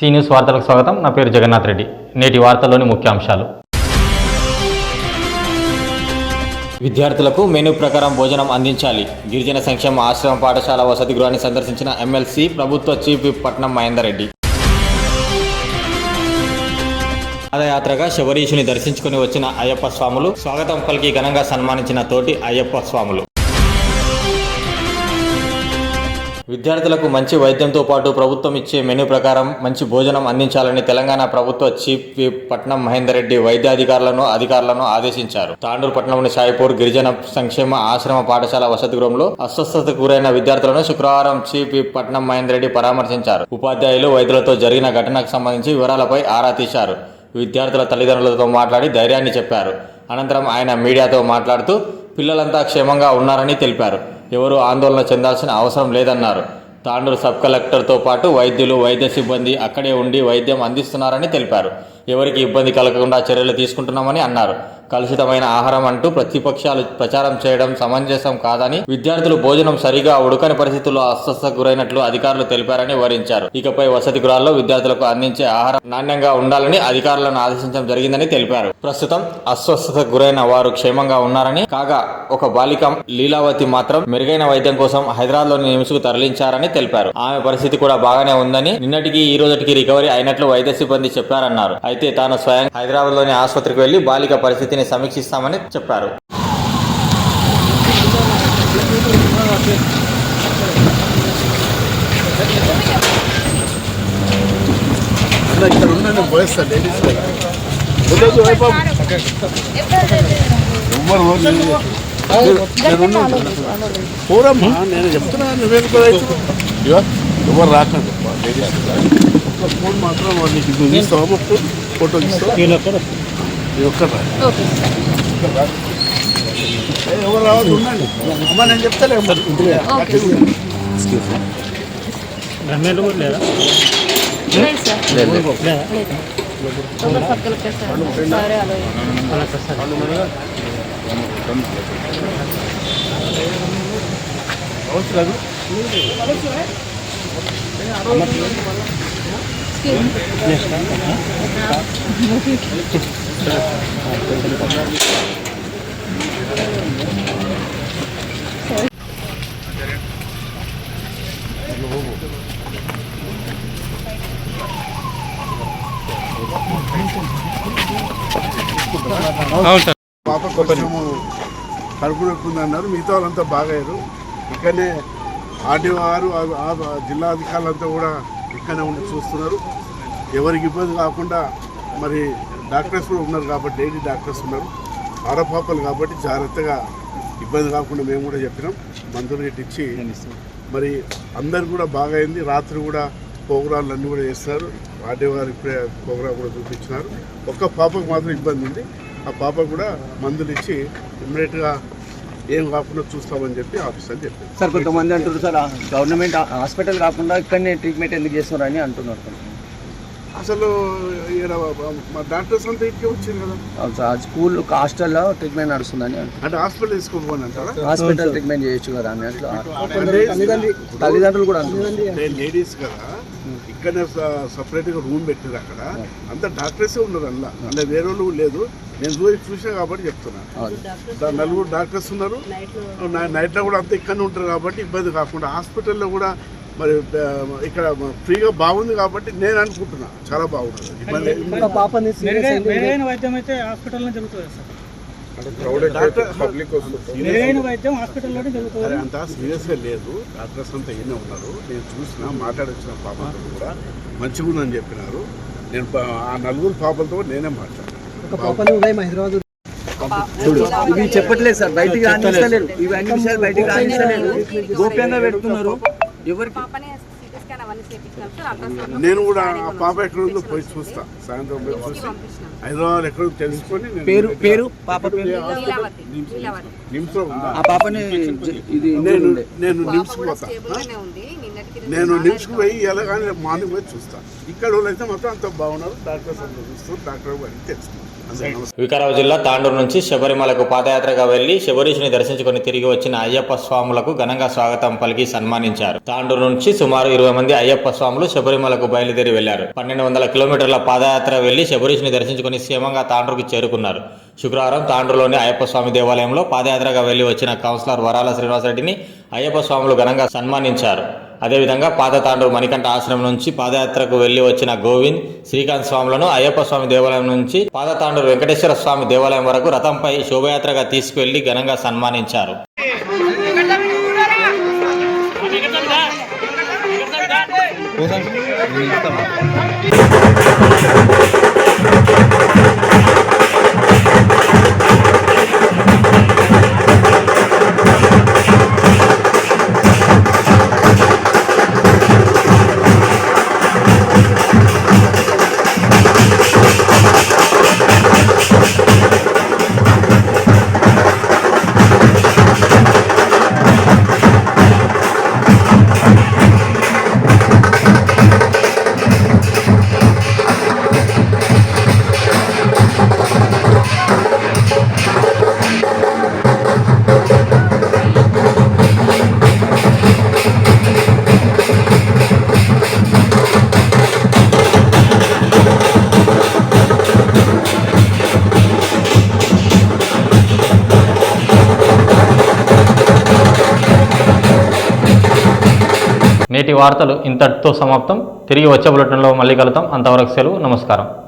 See news వార్తలకు స్వాగతం. నా పేరు జగన్నాథ్ రెడ్డి. నేటి వార్తల్లోని ముఖ్యాంశాలు. విద్యార్థులకు మెనూ ప్రకారం భోజనం అందించాలి. గిరిజన సంక్షేమ ఆశ్రమ పాఠశాల వసతి గృహాన్ని సందర్శించిన ఎమ్మెల్సీ ప్రభుత్వ చీఫ్ విప్ పట్నం మహేందర్ రెడ్డి. పాదయాత్రగా శబరీషుని దర్శించుకుని వచ్చిన అయ్యప్ప స్వాములు స్వాగతం పలికి ఘనంగా సన్మానించిన తోటి అయ్యప్ప స్వాములు. విద్యార్థులకు మంచి వైద్యంతో పాటు ప్రభుత్వం ఇచ్చే మెనూ ప్రకారం మంచి భోజనం అందించాలని తెలంగాణ ప్రభుత్వ చీఫ్ విప్ పట్నం మహేందర్ రెడ్డి వైద్యాధికారులను అధికారులను ఆదేశించారు. తాండూరు పట్టణంలోని సాయిపూర్ గిరిజన సంక్షేమ ఆశ్రమ పాఠశాల వసతి గృహంలో అస్వస్థత గురైన విద్యార్థులను శుక్రవారం చీఫ్ విప్ పట్నం మహేందర్ రెడ్డి పరామర్శించారు. ఉపాధ్యాయులు వైద్యులతో జరిగిన ఘటనకు సంబంధించి వివరాలపై ఆరా తీశారు. విద్యార్థుల తల్లిదండ్రులతో మాట్లాడి ధైర్యాన్ని చెప్పారు. అనంతరం ఆయన మీడియాతో మాట్లాడుతూ పిల్లలంతా క్షేమంగా ఉన్నారని తెలిపారు. ఎవరూ ఆందోళన చెందాల్సిన అవసరం లేదన్నారు. తాండూరు సబ్ కలెక్టర్తో పాటు వైద్యులు వైద్య సిబ్బంది అక్కడే ఉండి వైద్యం అందిస్తున్నారని తెలిపారు. ఎవరికి ఇబ్బంది కలగకుండా చర్యలు తీసుకుంటున్నామని అన్నారు. కలుషితమైన ఆహారం అంటూ ప్రతిపక్షాలు ప్రచారం చేయడం సమంజసం కాదని విద్యార్థులు భోజనం సరిగా ఉడకని పరిస్థితుల్లో అస్వస్థకు గురైనట్లు అధికారులు తెలిపారని వివరించారు. ఇకపై వసతి గృహాల్లో విద్యార్థులకు అందించే ఆహారం నాణ్యంగా ఉండాలని అధికారులను ఆదేశించడం జరిగిందని తెలిపారు. ప్రస్తుతం అస్వస్థత గురైన వారు క్షేమంగా ఉన్నారని కాగా ఒక బాలిక లీలావతి మాత్రం మెరుగైన వైద్యం కోసం హైదరాబాద్లోని నిమ్స్కు తరలించారని తెలిపారు. ఆమె పరిస్థితి కూడా బాగానే ఉందని నిన్నటికి ఈ రోజుకి రికవరీ అయినట్లు వైద్య సిబ్బంది చెప్పారన్నారు. అయితే తాను స్వయం హైదరాబాద్లోని ఆసుపత్రికి వెళ్ళి బాలిక పరిస్థితి పరిస్థితిని సమీక్షిస్తామని చెప్పారు. అలా ఇక్కడ పోయేస్తా లేడీస్ పోరమ్మా? నేను చెప్తున్నా కూడా ఎవరు రాకండి. లేడీస్ ఫోన్ మాత్రం నీకు ఫోటో తీస్తావా ఈ ఒక్కరు రా. ఒక్కరు రా. ఏ, ఎవరు రావద్దు ఉండండి అమ్మ నేను చెప్తాలే అమ్మ ఇంటికి లేదు సార్ లేదు తొందర పాప కొంచెము కడుపు అన్నారు. మిగతా వాళ్ళంతా బాగయ్యారు. ఇక్కడనే ఆర్డీఓ గారు జిల్లా అధికారులంతా కూడా ఇక్కడనే ఉండి చూస్తున్నారు. ఎవరికి ఇబ్బంది కాకుండా మరి డాక్టర్స్ కూడా ఉన్నారు కాబట్టి డైలీ డాక్టర్స్ ఉన్నారు. ఆడపాపలు కాబట్టి జాగ్రత్తగా ఇబ్బంది కాకుండా మేము కూడా చెప్పినాం. మందులు గిట్ట ఇచ్చి మరి అందరు కూడా బాగా అయింది రాత్రి కూడా ప్రోగ్రాంలు అన్నీ కూడా చేస్తున్నారు ఆర్డీఓ గారు ఇప్పుడే ప్రోగ్రాం కూడా చూపించినారు. ఒక్క పాపకు మాత్రం ఇబ్బంది ఉంది. ఆ పాప కూడా మందులు ఇచ్చి ఇమ్మీడియట్గా ఏం కాకుండా చూస్తామని చెప్పి ఆఫీసర్ చెప్పారు. సార్ కొంతమంది అంటున్నారు సార్ ఆ గవర్నమెంట్ హాస్పిటల్ కాకుండా ఇక్కడనే ట్రీట్మెంట్ ఎందుకు చేస్తున్నారు అని అంటున్నారు. అసలు మా డాక్టర్స్ అంతా ఇంటికి వచ్చింది కదా. అవును సార్ ఆ స్కూల్ హాస్టల్లో ట్రీట్మెంట్ నడుస్తుందని అంటే హాస్పిటల్ అంటారా? హాస్పిటల్ ట్రీట్మెంట్ చేయొచ్చు కదా అని అట్లా. తల్లిదండ్రులు కూడా అంటే లేడీస్ కదా ఇక్కడనే సపరేట్గా రూమ్ పెట్టారు అక్కడ. అంతా డాక్టర్సే ఉన్నారు అందులో. అంటే వేరే వాళ్ళు లేదు. నేను చూసి చూసా కాబట్టి. దా- నలుగురు డాక్టర్స్ ఉన్నారు. నై- నైట్లో కూడా అంతా ఇక్కడనే ఉంటారు కాబట్టి ఇబ్బంది కాకుండా హాస్పిటల్లో కూడా మరి ఇక్కడ ఫ్రీగా బాగుంది కాబట్టి నేను అనుకుంటున్నా. చాలా బాగుంటుంది. అంత సీరియస్గా లేదు. డాక్టర్స్ అంతా ఈయనే ఉన్నారు. నేను చూసిన మాట్లాడొచ్చిన పాపలతో కూడా. మంచిగా ఉందని చెప్పినారు. నేను ప- ఆ నలుగురు పాపలతో నేనే మాట్లాడాను. చూడు. ఇవి చెప్పట్లేదు సార్. బయటికి రాణిస్తలేరు ఇవి అన్ని విషయాలు బయటికి రాణిస్తలేరు గోప్యంగా పెడుతున్నారు. నేను కూడా ఆ పాప ఎక్కడ ఉందో పోయి చూస్తా. సాయంత్రం పోయి చూసి హైదరాబాద్ ఎక్కడ తెలుసుకొని నేను పేరు పేరు? పాప పేరు? లీలావతి లీలావతి నిమ్స్లో ఉందా ఆ పాపని ఇది నేను నిమ్స్ పోతా స్టేబుల్ గానే ఉంది నిన్నటికి నేను చాలా నిమ్స్కి పోయి ఇలా కానీ రేపు మార్నింగ్ పోయి చూస్తాను ఇక్కడ వాళ్ళు అయితే మాత్రం అంత బాగున్నారు. డాక్టర్స్ అందరూ చూస్తారు డాక్టర్ గారికి తెలుసుకున్నాను వికారాబాద్ జిల్లా తాండూరు నుంచి శబరిమలకు పాదయాత్రగా వెళ్ళి శబరీషుని దర్శించుకుని తిరిగి వచ్చిన అయ్యప్ప స్వాములకు ఘనంగా స్వాగతం పలికి సన్మానించారు. తాండూరు నుంచి సుమారు ఇరవై మంది అయ్యప్ప స్వాములు శబరిమలకు బయలుదేరి వెళ్ళారు పన్నెండు వందల కిలోమీటర్ల పాదయాత్ర వెళ్ళి శబరీషుని దర్శించుకుని క్షేమంగా తాండూరుకు చేరుకున్నారు. శుక్రవారం తాండూరులోని అయ్యప్ప స్వామి దేవాలయంలో పాదయాత్రగా వెళ్ళి వచ్చిన కౌన్సిలర్ వరాల శ్రీనివాసరెడ్డిని అయ్యప్ప స్వాములు ఘనంగా సన్మానించారు. అదేవిధంగా పాతతాండూరు మణికంఠ ఆశ్రమం నుంచి పాదయాత్రకు వెళ్ళి వచ్చిన గోవింద్ శ్రీకాంత్ స్వాములను అయ్యప్ప స్వామి దేవాలయం నుంచి పాతతాండ్రు వెంకటేశ్వర స్వామి దేవాలయం వరకు రథంపై శోభయాత్రగా తీసుకువెళ్ళి ఘనంగా సన్మానించారు. నేటి వార్తలు ఇంతటితో సమాప్తం. తిరిగి వచ్చే బులెటిన్లో మళ్ళీ కలుద్దాం. అంతవరకు సెలవు. నమస్కారం.